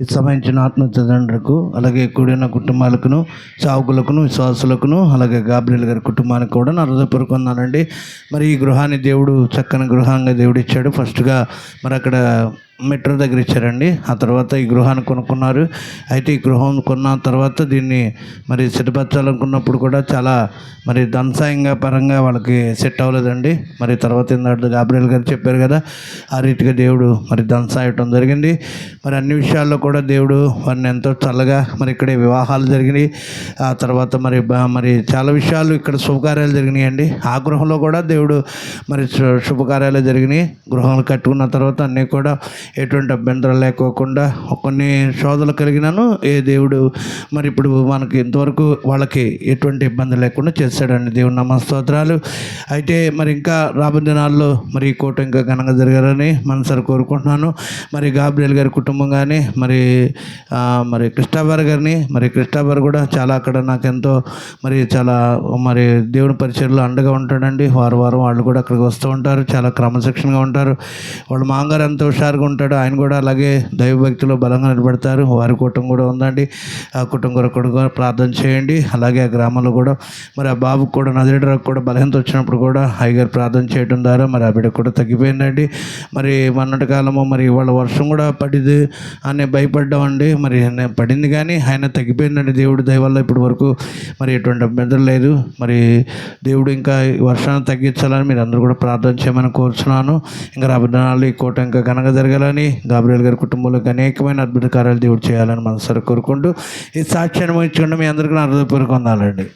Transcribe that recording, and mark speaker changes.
Speaker 1: ఇది సంబంధించిన ఆత్మ తల్లిదండ్రులకు అలాగే కూడిన కుటుంబాలకును సావుకులకును విశ్వాసులకును అలాగే గాబ్రియల్ గారి కుటుంబానికి కూడా నా హృదయపూర్వక వందనాలండి. మరి ఈ గృహాన్ని దేవుడు చక్కని గృహంగా దేవుడు ఇచ్చాడు. ఫస్ట్గా మరి అక్కడ మెట్రో దగ్గర ఇచ్చారండి. ఆ తర్వాత ఈ గృహాన్ని కొనుక్కున్నారు. అయితే ఈ గృహం కొన్న తర్వాత దీన్ని మరి సిద్ధపరచాలనుకున్నప్పుడు కూడా చాలా మరి ధనసాయంగా పరంగా వాళ్ళకి సెట్ అవ్వలేదండి. మరి తర్వాత ఏంటంటే గాబ్రియల్ గారు చెప్పారు కదా ఆ రీతిగా దేవుడు మరి ధనసాయటం జరిగింది. మరి అన్ని విషయాల్లో కూడా దేవుడు వారిని ఎంతో చల్లగా మరి ఇక్కడే వివాహాలు జరిగినాయి. ఆ తర్వాత మరి మరి చాలా విషయాలు ఇక్కడ శుభకార్యాలు జరిగినాయండి. ఆ గృహంలో కూడా దేవుడు మరి శుభకార్యాలు జరిగినాయి. గృహాలు కట్టుకున్న తర్వాత అన్నీ కూడా ఎటువంటి అభ్యంతరాలు లేకోకుండా కొన్ని శోధలు కలిగినాను. ఏ దేవుడు మరి ఇప్పుడు మనకి ఇంతవరకు వాళ్ళకి ఎటువంటి ఇబ్బంది లేకుండా చేశాడండి దేవుని నమస్తోత్రాలు. అయితే మరి ఇంకా రాబోయే దినాల్లో మరి ఈ కోట ఇంకా ఘనంగా జరగాలని మనసారి కోరుకుంటున్నాను. మరి గాబ్రియల్ గారి కుటుంబం కానీ మరి మరి కృష్ణాబార్ గారిని మరి కృష్ణాబార్ కూడా చాలా అక్కడ నాకు ఎంతో మరి చాలా మరి దేవుని పరిచయలో అండగా ఉంటాడండి. వారం వారం వాళ్ళు కూడా అక్కడికి వస్తూ ఉంటారు. చాలా క్రమశిక్షణగా ఉంటారు. వాళ్ళు మామగారు ఎంతో హుషారుగా ఉంటారు. ఉంటాడు. ఆయన కూడా అలాగే దైవభక్తిలో బలంగా నిలబడతారు. వారి కుటుంబం కూడా ఉందండి. ఆ కుటుంబం కొరకు కూడా ప్రార్థన చేయండి. అలాగే ఆ గ్రామంలో కూడా మరి ఆ బాబుకు కూడా నదిరేడరకు కూడా బలహీనత వచ్చినప్పుడు కూడా అయ్యగారు ప్రార్థన చేయడం ద్వారా మరి ఆ బిడ్డ కూడా తగ్గిపోయిందండి. మరి మొన్నటి కాలము మరి ఇవాళ వర్షం కూడా పడింది అని భయపడ్డామండి మరి పడింది కానీ ఆయన తగ్గిపోయిందండి. దేవుడి దయ ఇప్పటి వరకు మరి ఎటువంటి అభ్యంతరం లేదు. మరి దేవుడు ఇంకా వర్షాన్ని తగ్గించాలని మీరు అందరూ కూడా ప్రార్థన చేయమని కోరుచున్నాను. ఇంకా రాబోయే దినాల్లో ఈ కోట ఇంకా ఘనంగా జరగాలని గాబ్రియల్ గారి కుటుంబంలో అనేకమైన అద్భుత కార్యాలు దేవుడు చేయాలని మనసారి కోరుకుంటూ ఈ సాక్ష్యాన్ని వహించుకుంటే మీ అందరికీ నా హృదయపూర్వక వందాలండి.